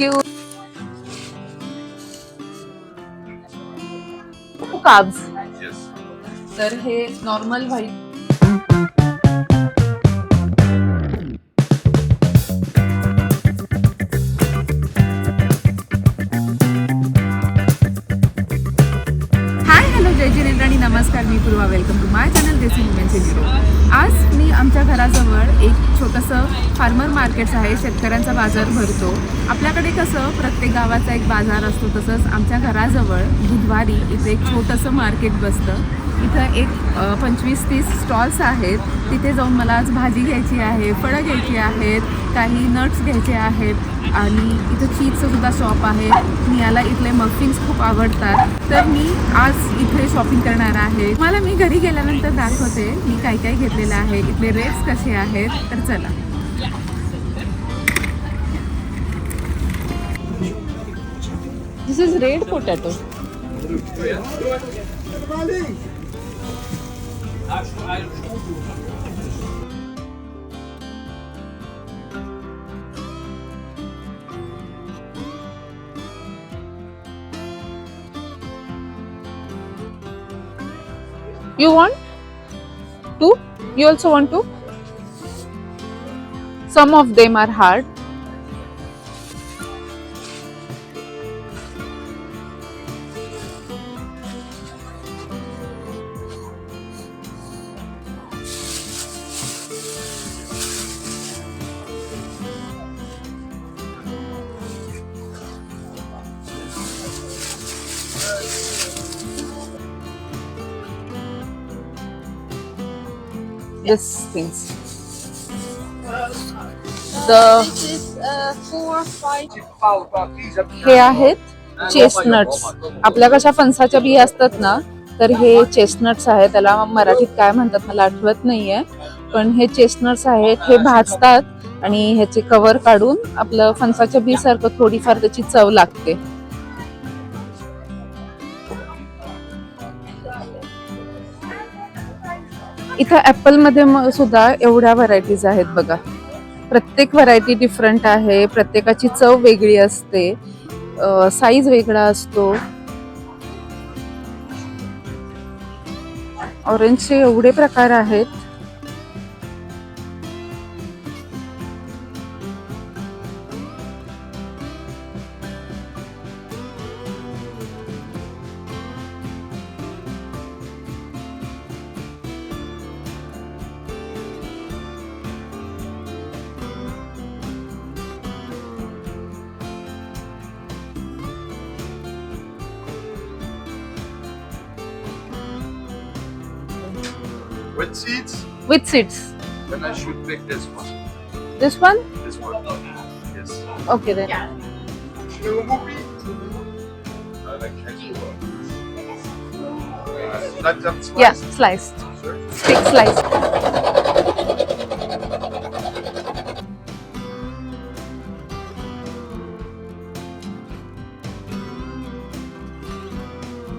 Thank you carbs Yes. तर हे normal white hi hello जय जिनेंद्र आणि नमस्कार मी Purva welcome to my desi women's hero आज मी आमच्या घराजवळ एक छोटंसं फार्मर मार्केट्स आहे. शेतकऱ्यांचा बाजार भरतो. आपल्याकडे कसं प्रत्येक गावाचा एक बाजार असतो. तसंच आमच्या घराजवळ बुधवारी इथे एक छोटंसं मार्केट बसतं. इथं एक पंचवीस तीस स्टॉल्स आहेत. तिथे जाऊन मला आज भाजी घ्यायची आहे फळं घ्यायची आहेत काही नट्स घ्यायचे आहेत आणि इथं चीजचं सुद्धा शॉप आहे. मला इथले मफिन्स खूप आवडतात. तर मी आज इथे शॉपिंग करणार आहे. मला मी घरी गेल्यानंतर दाखवते. मी काय काय घेतलेलं आहे. इथले रेट्स कसे आहेत. तर चला. This is red potato You want two? You also want two? Some of them are hard. This things. The हे आहेत चेस्टनट्स आपल्या कशा फणसाच्या बिया असतात ना तर हे चेस्टनट्स आहेत. त्याला मराठीत काय म्हणतात मला आठवत नाहीये. पण हे चेस्टनट्स आहेत हे भाजतात आणि ह्याचे कवर काढून आपलं फणसाच्या बी सारखं थोडीफार त्याची चव लागते. इथं ॲपलमध्ये म- सुद्धा एवढ्या व्हरायटीज आहेत बघा. प्रत्येक व्हरायटी डिफरंट आहे प्रत्येकाची चव वेगळी असते साईज वेगळा असतो. ऑरेंजचे एवढे प्रकार आहेत. With seeds? With seeds. Then I should pick this one. This one? This one. Yes. Okay then. Yeah. I like uh, sliced. Yeah, sliced. Stick sliced.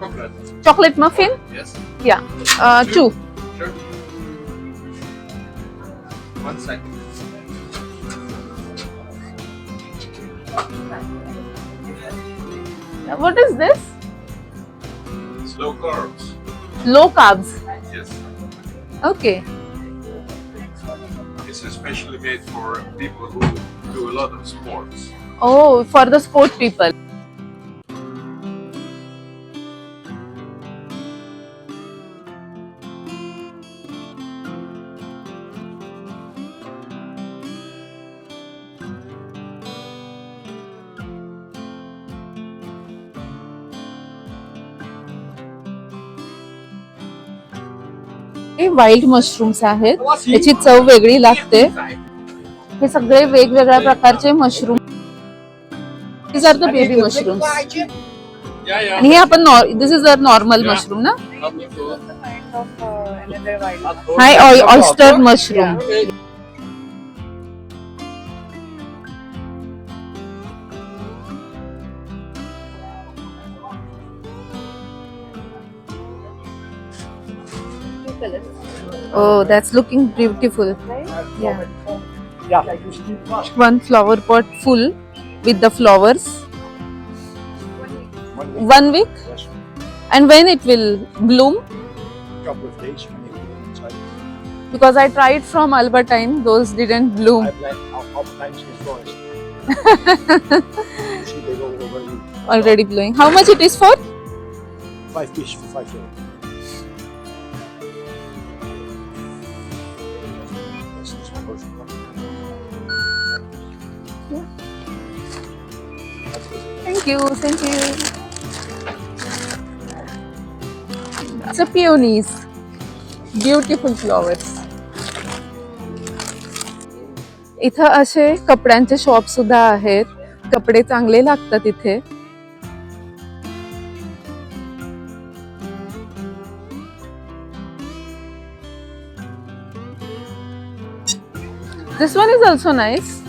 Chocolate. Chocolate muffin? Yes. Yeah. Uh, two. two. what is this? It's low carbs. Low carbs. Yes. Okay. It's especially made for people who do a lot of sports. Oh, for the sport people. हे wild mushrooms आहेत. याची चव वेगळी लागते. हे सगळे वेगवेगळ्या प्रकारचे मशरूम mushrooms. Yeah, yeah. आणि हे आपण this is a normal mushroom ना. Hi oyster mushroom Oh, that's looking beautiful. Right? Yeah. One flower pot full with the flowers? One week. One week? Yes, And when it will bloom? couple of days when you put it inside. Because I tried from Albertine, those didn't bloom. I plant out all times in forest. you see, they go already blowing. How much it is for? five fish for five euro. It. Thank you, thank you. It's a peonies. Beautiful flowers. इथं असे कपड्यांचे shop सुद्धा आहेत कपडे चांगले लागतात इथे This one is also nice.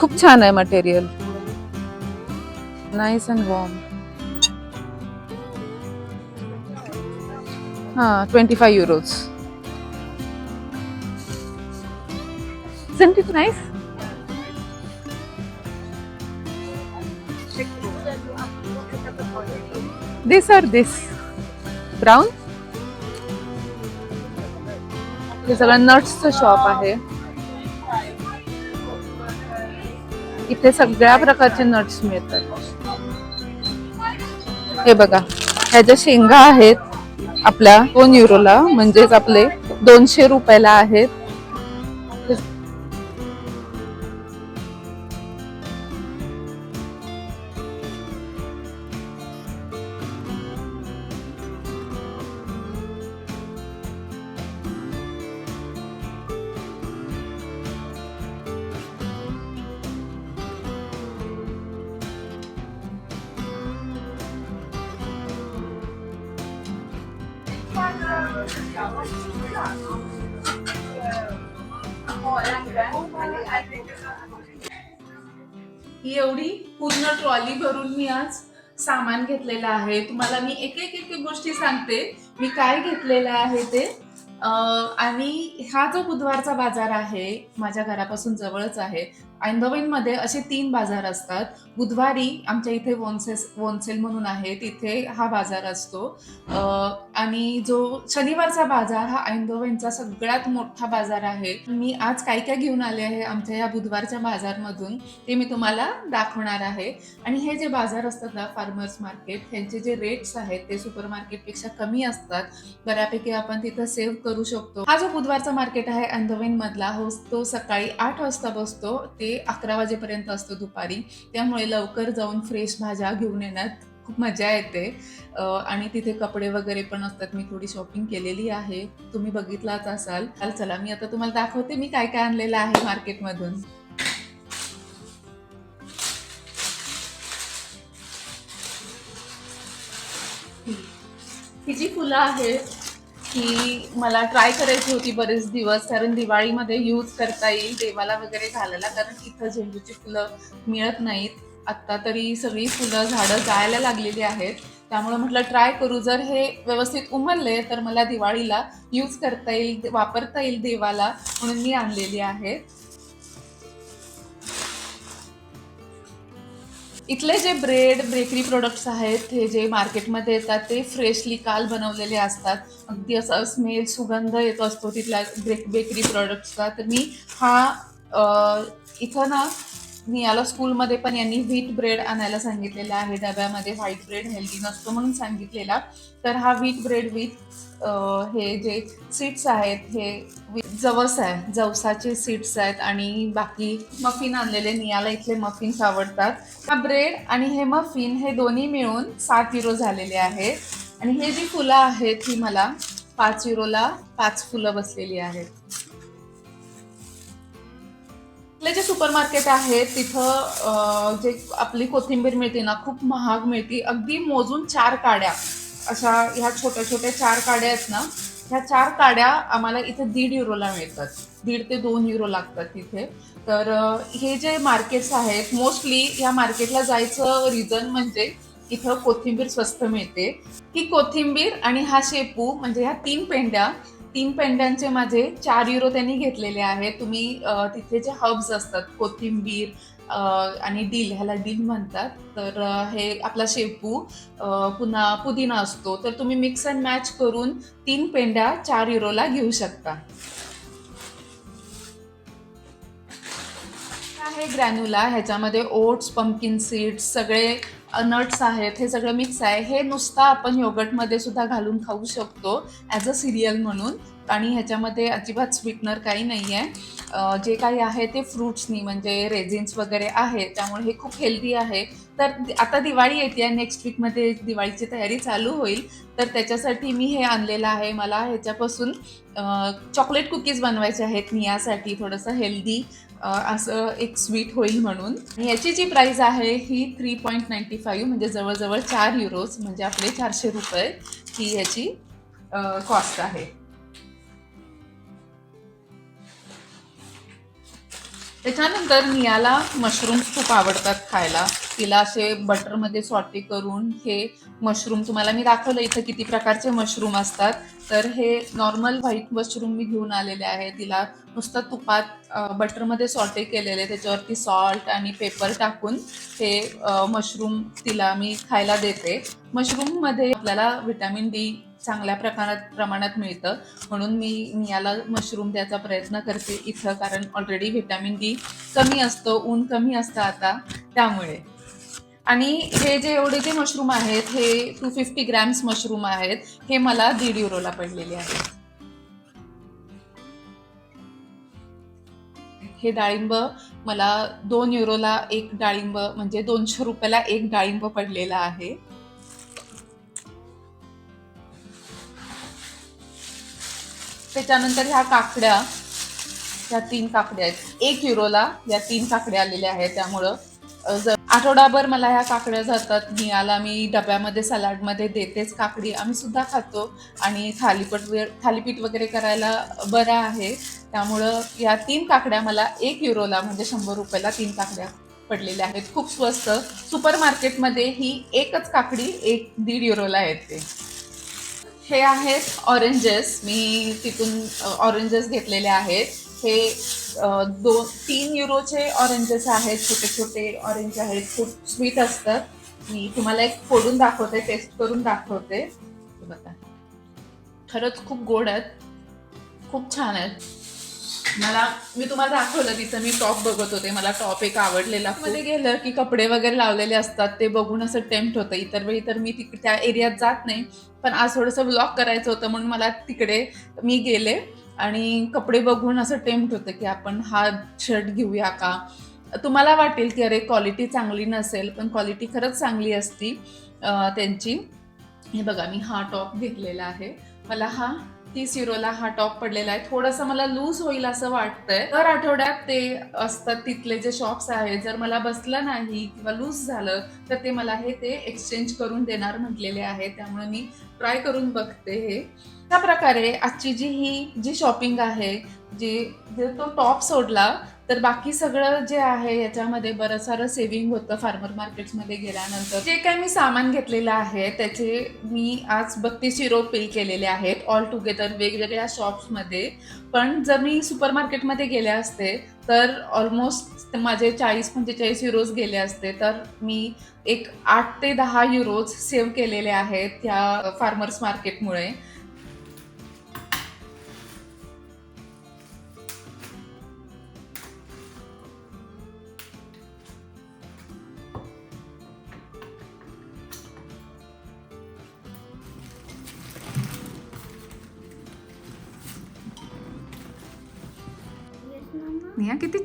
खूब छान है मटेरियल नाईस अँड वॉर्म हाँ twenty five euro cent this are this brown हे सगळं शॉप है इथे सगळ्या प्रकारचे नट्स मिळतात. हे बघा ह्या ज्या शेंगा आहेत आपल्या दोन युरोला म्हणजेच आपले दोनशे रुपयाला आहेत. ही एवढी पूर्ण ट्रॉली भरून मी आज सामान घेतलेलं आहे. तुम्हाला मी एक एक एक गोष्टी सांगते. मी काय घेतलेलं आहे ते. आणि हा जो बुधवारचा बाजार आहे माझ्या घरापासून जवळच आहे. मध्ये असे तीन बाजार असतात. बुधवारी आमच्या इथे वोनसेस वोनसेल म्हणून आहे तिथे हा बाजार असतो. आणि जो शनिवारचा बाजार हा ऐंदोवेनचा सगळ्यात मोठा बाजार आहे. मी आज काय काय घेऊन आले आहे आमच्या या बुधवारच्या बाजारमधून ते मी तुम्हाला दाखवणार आहे. आणि हे जे बाजार असतात ना फार्मर्स मार्केट ह्यांचे जे रेट्स आहेत ते सुपर मार्केटपेक्षा कमी असतात. बऱ्यापैकी आपण तिथं सेव्ह करू शकतो. हा जो बुधवारचा मार्केट आहे अंधवेन मधला हो तो सकाळी आठ वाजता बसतो. ते अकरा वाजेपर्यंत असतो दुपारी. त्यामुळे लवकर जाऊन फ्रेश भाज्या घेऊन येण्यात खूप मजा येते. आणि तिथे कपडे वगैरे पण असतात. मी थोडी शॉपिंग केलेली आहे. तुम्ही बघितलाच असाल. चला मी आता तुम्हाला दाखवते मी काय काय आणलेलं आहे मार्केटमधून ही जी फुलं आहेत ही मला ट्राय करायची होती बरेच दिवस कारण दिवाळीमध्ये यूज करता येईल देवाला वगैरे घालायला कारण इथं झेंडूची फुलं मिळत नाहीत. आत्ता तरी सगळी फुलं झाडं जायला लागलेली आहेत. त्यामुळे म्हटलं ट्राय करू. जर हे व्यवस्थित उमलले तर मला दिवाळीला यूज करता येईल वापरता येईल देवाला म्हणून मी आणलेली आहे. इथले जे ब्रेड बेकरी प्रोडक्ट्स आहेत हे जे मार्केटमध्ये येतात ते फ्रेशली काल बनवलेले असतात. अगदी असं स्मेल सुगंध येत असतो तिथल्या ब्रेक बेकरी प्रोडक्ट्सचा तर मी हा इथं ना मी याला स्कूलमध्ये पण यांनी व्हीट ब्रेड आणायला सांगितलेला आहे. डब्यामध्ये व्हाईट ब्रेड हेल्दी नसतो म्हणून सांगितलेला. तर हा व्हीट ब्रेड विथ हे जे सीड्स आहेत हे जवस आहे. जवसाचे सीड्स आहेत आणि बाकी मफिन आणलेले. नियाला इथले मफिन्स आवडतात. हा ब्रेड आणि हे मफिन हे दोन्ही मिळून सात युरो झालेले आहेत आणि हे जी फुलं आहेत ही मला पाच युरोला पाच फुलं बसलेली आहेत. आपले जे सुपर मार्केट आहेत तिथं जे आपली कोथिंबीर मिळते ना खूप महाग मिळते. अगदी मोजून चार काड्या. अशा ह्या छोट्या छोट्या चार काड्या आहेत ना ह्या चार काड्या आम्हाला इथे दीड युरोला मिळतात. दीड ते दोन युरो लागतात तिथे. तर हे जे मार्केट्स आहेत मोस्टली ह्या मार्केटला जायचं रिझन म्हणजे इथं कोथिंबीर स्वस्त मिळते. की कोथिंबीर आणि हा शेपू म्हणजे ह्या तीन पेंड्या तीन पेंड्यांचे माझे चार युरो त्यांनी घेतलेले आहेत. तुम्ही तिथे जे हब्स असतात कोथिंबीर आणि डिल ह्याला डील म्हणतात. तर हे आपला शेपू पुन्हा पुदिना असतो. तर तुम्ही मिक्स अँड मॅच करून तीन पेंड्या चार युरोला घेऊ शकता. आहे ग्रॅन्युला ह्याच्यामध्ये ओट्स पंपकिन सीड्स सगळे नट्स आहेत हे सगळं मिक्स आहे. हे नुसतं आपण योगर्टमध्ये सुद्धा घालून खाऊ शकतो ॲज अ सिरियल म्हणून. आणि ह्याच्यामध्ये अजिबात स्वीटनर काही नाही आहे जे काही आहे ते फ्रूट्सनी म्हणजे रेझिन्स वगैरे आहे त्यामुळे हे खूप हेल्दी आहे. तर आता दिवाळी येते नेक्स्ट वीकमध्ये दिवाळीची तयारी चालू होईल. तर त्याच्यासाठी मी हे आणलेलं आहे. मला ह्याच्यापासून चॉकलेट कुकीज बनवायचे आहेत मी यासाठी थोडंसं हेल्दी असं एक स्वीट होईल म्हणून. आणि याची जी प्राईस आहे ही थ्री पॉईंट नाईन्टी फाईव्ह म्हणजे जवळजवळ चार युरोज म्हणजे आपले चारशे रुपये ही याची कॉस्ट आहे. त्याच्यानंतर नियाला मशरूम्स खूप आवडतात खायला. तिला असे बटरमध्ये सॉटे करून हे मशरूम तुम्हाला मी दाखवलं इथं किती प्रकारचे मशरूम असतात. तर हे नॉर्मल व्हाईट मशरूम मी घेऊन आलेले आहे. तिला नुसतं तुपात बटरमध्ये सॉटे केलेले त्याच्यावरती सॉल्ट आणि पेपर टाकून हे मशरूम तिला मी खायला देते. मशरूममध्ये आपल्याला व्हिटॅमिन डी चांगल्या प्रकारात प्रमाणात मिळतं. म्हणून मी नियाला मशरूम द्यायचा प्रयत्न करते इथं कारण ऑलरेडी व्हिटॅमिन डी कमी असतो ऊन कमी असतं आता त्यामुळे. आणि हे जे एवढे जे मशरूम आहेत हे टू फिफ्टी ग्रॅम्स मशरूम आहेत हे मला दीड युरोला पडलेले आहेत. हे डाळिंब मला दोन युरोला एक डाळिंब म्हणजे दोनशे रुपयाला एक डाळिंब पडलेला आहे. त्याच्यानंतर ह्या काकड्या ह्या तीन काकड्या आहेत. एक युरोला या तीन काकड्या आलेल्या आहेत त्यामुळं जर आठवडाभर मला ह्या काकड्या जातात मी आला मी डब्यामध्ये सलाडमध्ये देतेच काकडी. आम्ही सुद्धा खातो आणि थालीपट वे थालीपीठ वगैरे करायला बरं आहे. त्यामुळं या तीन काकड्या मला एक युरोला म्हणजे शंभर रुपयाला तीन काकड्या पडलेल्या आहेत. खूप स्वस्त. सुपर मार्केटमध्ये ही एकच काकडी एक दीड युरोला येते. हे आहेत ऑरेंजेस. मी तिथून ऑरेंजेस घेतलेले आहेत. हे दोन तीन युरोचे ऑरेंजेस आहेत. छोटे छोटे ऑरेंज आहेत. खूप स्वीट असतात. मी तुम्हाला एक फोडून दाखवते टेस्ट करून दाखवते. बघा. खरंच खूप गोड आहेत. खूप छान आहेत. मला मी तुम्हाला दाखवलं तिथं मी टॉप बघत होते. मला टॉप एक आवडलेला मध्ये गेलं की कपडे वगैरे लावलेले असतात ते बघून असं टेम्प्ट होतं. इतर वेळी तर मी तिक त्या एरियात जात नाही पण आज थोडंसं ब्लॉक करायचं होतं म्हणून मला तिकडे मी गेले आणि कपडे बघून असं टेम्प्ट होतं की आपण हा शर्ट घेऊया का? तुम्हाला वाटेल की अरे क्वालिटी चांगली नसेल पण क्वालिटी खरंच चांगली असती त्यांची. हे बघा मी हा टॉप घेतलेला आहे. मला हा तीस युरोला हा टॉप पडलेला आहे. थोडंसं मला लूज होईल असं वाटतंय. दर आठवड्यात ते असतात तिथले जे शॉप्स आहेत. जर मला बसलं नाही किंवा लूज झालं तर ते मला हे ते एक्सचेंज करून देणार म्हटलेले आहे. त्यामुळे मी ट्राय करून बघते हे. त्या प्रकारे आजची जी ही जी शॉपिंग आहे जे जे तो टॉप सोडला तर बाकी सगळं जे आहे याच्यामध्ये बरं सारं सेव्हिंग होतं फार्मर मार्केट्समध्ये गेल्यानंतर. जे काही मी सामान घेतलेलं आहे त्याचे मी आज बत्तीस युरो पे केलेले आहेत ऑल टुगेदर वेगवेगळ्या शॉप्समध्ये पण जर मी सुपर मार्केटमध्ये गेले असते तर ऑलमोस्ट माझे चाळीस पंचेचाळीस युरोज गेले असते. तर मी एक आठ ते दहा युरोज सेव्ह केलेले आहेत त्या फार्मर्स मार्केटमुळे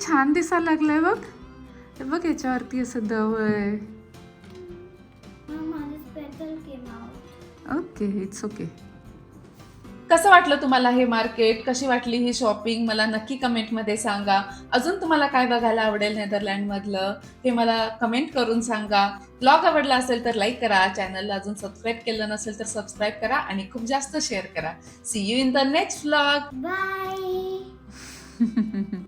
छान दिसायला लागलंय बघ. बघ याच्यावरती असं दव आहे. ओके इट्स ओके कसं वाटलं तुम्हाला हे मार्केट? कशी वाटली ही शॉपिंग? मला नक्की कमेंटमध्ये सांगा. अजून तुम्हाला काय बघायला आवडेल नेदरलँडमधलं? हे मला कमेंट करून सांगा. ब्लॉग आवडला असेल तर लाईक करा. चॅनलला अजून सबस्क्राईब केलं नसेल तर सबस्क्राईब करा आणि खूप जास्त शेअर करा. See you in the next blog Bye.